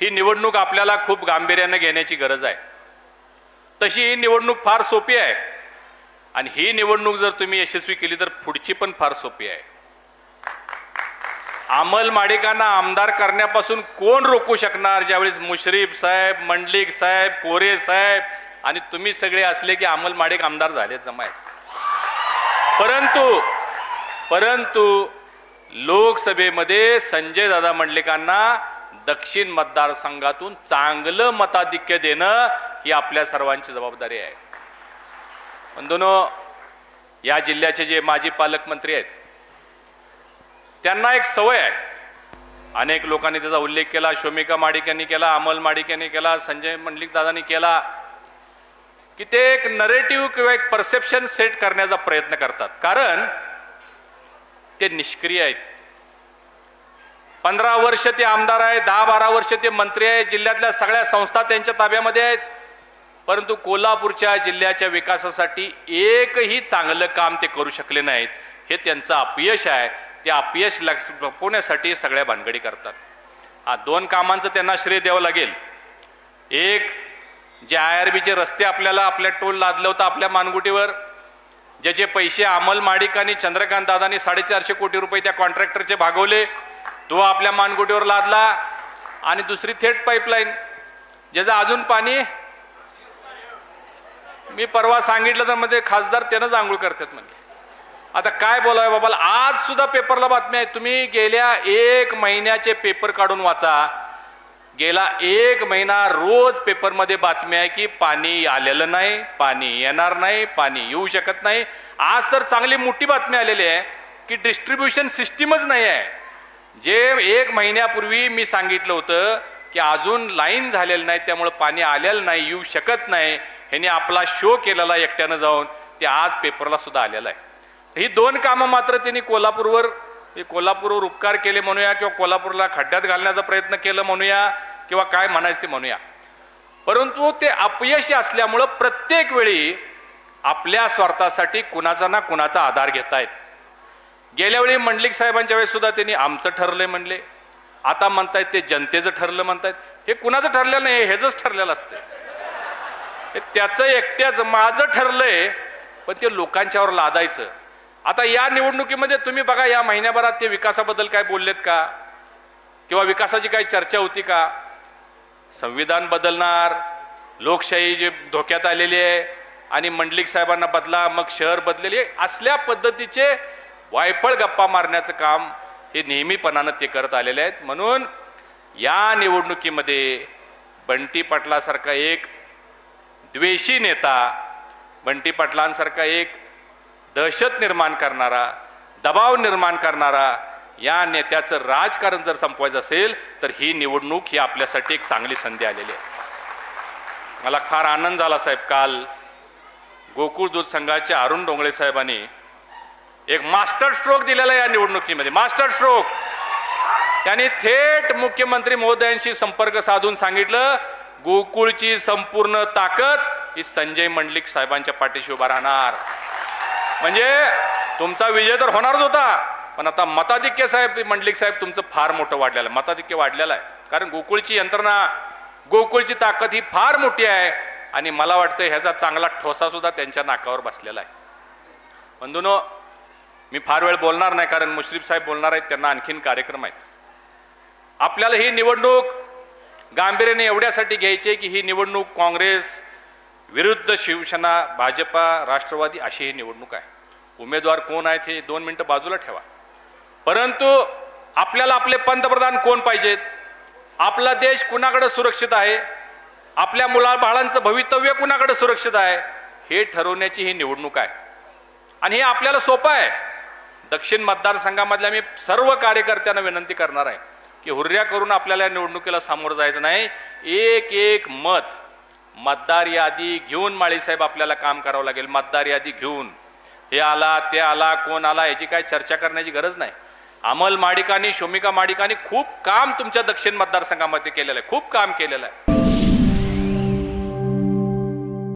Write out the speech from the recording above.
ही निवडणूक आपल्याला खूप गांभीर्यानं घेण्याची गरज आहे. तशी ही निवडणूक फार सोपी आहे. आणि ही निवडणूक जर तुम्ही यशस्वी केली तर पुढची पण फार सोपी आहे. अमल माडिकांना आमदार करण्यापासून कोण रोखू शकणार? ज्यावेळेस मुश्रीफ साहेब मंडलिक साहेब कोरे साहेब आणि तुम्ही सगळे असले की अमल माडिक आमदार झाले जमाय परंतु परंतु लोकसभेमध्ये संजय दादा मंडलिकांना दक्षिण मतदारसंघातून चांगलं मताधिक्य देणं ही आपल्या सर्वांची जबाबदारी आहे. बंधूनो या जिल्ह्याचे जे माजी पालकमंत्री आहेत त्यांना एक सवय आहे. अनेक लोकांनी त्याचा उल्लेख केला शोमिका माडिक यांनी केला अमल माडिक यांनी केला संजय मंडलिक दादांनी केला की ते एक नरेटिव्ह किंवा एक परसेप्शन सेट करण्याचा प्रयत्न करतात. कारण ते निष्क्रिय आहेत. पंधरा वर्ष ते आमदार आहे दहा बारा वर्ष ते मंत्री आहे जिल्ह्यातल्या सगळ्या संस्था त्यांच्या ताब्यामध्ये आहेत. परंतु कोल्हापूरच्या जिल्ह्याच्या विकासासाठी एकही चांगलं काम ते करू शकले नाहीत. हे त्यांचं अपयश आहे. ते अपयश लक्ष- लपवण्यासाठी सगळ्या भानगडी करतात. हा दोन कामांचं त्यांना श्रेय द्यावं लागेल. एक जे आय आर बीचे रस्ते आपल्याला आपल्या टोल लादलं होतं आपल्या मानगुटीवर जे जे पैसे अमल माडिक आणि चंद्रकांत दादांनी साडेचारशे कोटी रुपये त्या कॉन्ट्रॅक्टरचे भागवले तो आपल्या मानगुटीवर लादला आणि दुसरी थेट पाईपलाईन ज्याचं अजून पाणी मी परवा सांगितलं तर म्हणजे खासदार त्यानंच आंघोळ करतात म्हणजे आता काय बोलावं बाबा आज सुद्धा पेपरला बातमी आहे. तुम्ही गेल्या एक महिन्याचे पेपर काढून वाचा. गेला एक महिना रोज पेपरमध्ये बातमी आहे की पाणी आलेलं नाही पाणी येणार नाही पाणी येऊ शकत नाही. आज तर चांगली मोठी बातमी आलेली आहे की डिस्ट्रीब्युशन सिस्टीमच नाही आहे. जे एक महिन्यापूर्वी मी सांगितलं होतं की अजून लाईन झालेलं नाही त्यामुळं पाणी आलेलं नाही येऊ शकत नाही. ह्याने आपला शो केलेला एकट्यानं जाऊन. ते आज पेपरला सुद्धा आलेलं आहे. ही दोन कामं मात्र त्यांनी कोल्हापूरवर कोल्हापूरवर उपकार केले म्हणूया किंवा कोल्हापूरला खड्ड्यात घालण्याचा प्रयत्न केला म्हणूया किंवा काय म्हणायचं ते म्हणूया. परंतु ते अपयशी असल्यामुळं प्रत्येक वेळी आपल्या स्वार्थासाठी कुणाचा ना कुणाचा आधार घेतायत. गेल्या वेळी मंडलिक साहेबांच्या वेळेस सुद्धा त्यांनी आमचं ठरलंय म्हणले. आता म्हणतायत ते जनतेचं ठरलं म्हणतायत. हे कुणाचं ठरलेलं नाही हे ह्याचंच ठरलेलं असतं त्याचं एकट्याच माझं ठरलंय पण ते लोकांच्यावर लादायचं. आता या निवडणुकीमध्ये तुम्ही बघा या महिन्याभरात ते विकासाबद्दल काय बोललेत का? किंवा विकासाची काही चर्चा होती का? संविधान बदलणार लोकशाही जे धोक्यात आलेली आहे आणि मंडलिक साहेबांना बदला मग शहर बदलेले असल्या पद्धतीचे वायफळ गप्पा मारण्याचं काम हे नेहमीपणानं ते करत आलेले आहेत. म्हणून या निवडणुकीमध्ये बंटी पाटलासारखा एक द्वेषी नेता बंटी पाटलांसारखा एक दहशत निर्माण करणारा दबाव निर्माण करणारा या नेत्याचं राजकारण जर संपवायचं असेल तर ही निवडणूक ही आपल्यासाठी एक चांगली संधी आलेली आहे. मला फार आनंद झाला साहेब काल गोकुळ दूध संघाचे अरुण डोंगळे साहेबांनी एक मास्टर स्ट्रोक दिलेला आहे या निवडणुकीमध्ये. Master stroke. त्यांनी थेट मुख्यमंत्री महोदयांशी संपर्क साधून सांगितलं गोकुळची संपूर्ण ताकद ही संजय मंडलिक साहेबांच्या पाठीशी उभा राहणार. म्हणजे तुमचा विजय तर होणारच होता पण आता मताधिक्य साहेब मंडलिक साहेब तुमचं फार मोठं वाढलेलं आहे. मताधिक्य वाढलेलं आहे. कारण गोकुळची यंत्रणा गोकुळची ताकद ही फार मोठी आहे आणि मला वाटतं ह्याचा चांगला ठोसा सुद्धा त्यांच्या नाकावर बसलेला आहे. बंधूनो मी फार वेळ बोलणार नाही कारण मुश्रीफ साहेब बोलणार आहेत त्यांना आणखीन कार्यक्रम आहेत. आपल्याला ही निवडणूक गांभीर्याने एवढ्यासाठी घ्यायची आहे की ही निवडणूक काँग्रेस विरुद्ध शिवसेना भाजपा राष्ट्रवादी अशी ही निवडणूक आहे. उमेदवार कोण आहेत हे दोन मिनटं बाजूला ठेवा. परंतु आपल्याला आपले पंतप्रधान कोण पाहिजेत? आपला देश कुणाकडे सुरक्षित आहे? आपल्या मुलाबाळांचं भवितव्य कुणाकडे सुरक्षित आहे? हे ठरवण्याची ही निवडणूक आहे. आणि हे आपल्याला सोपं आहे. दक्षिण मतदारसंघामधल्या मी सर्व कार्यकर्त्यांना विनंती करणार आहे की हुर्या करून आपल्याला या निवडणुकीला सामोरं जायचं नाही. एक एक मत मतदार यादी घेऊन माळीसाहेब आपल्याला काम करावं लागेल. मतदार यादी घेऊन. हे आला ते आला कोण आला याची काय चर्चा करण्याची गरज नाही. अमल माडिकांनी शोमिका माडिकांनी खूप काम तुमच्या दक्षिण मतदारसंघामध्ये केलेलं आहे. खूप काम केलेलं आहे.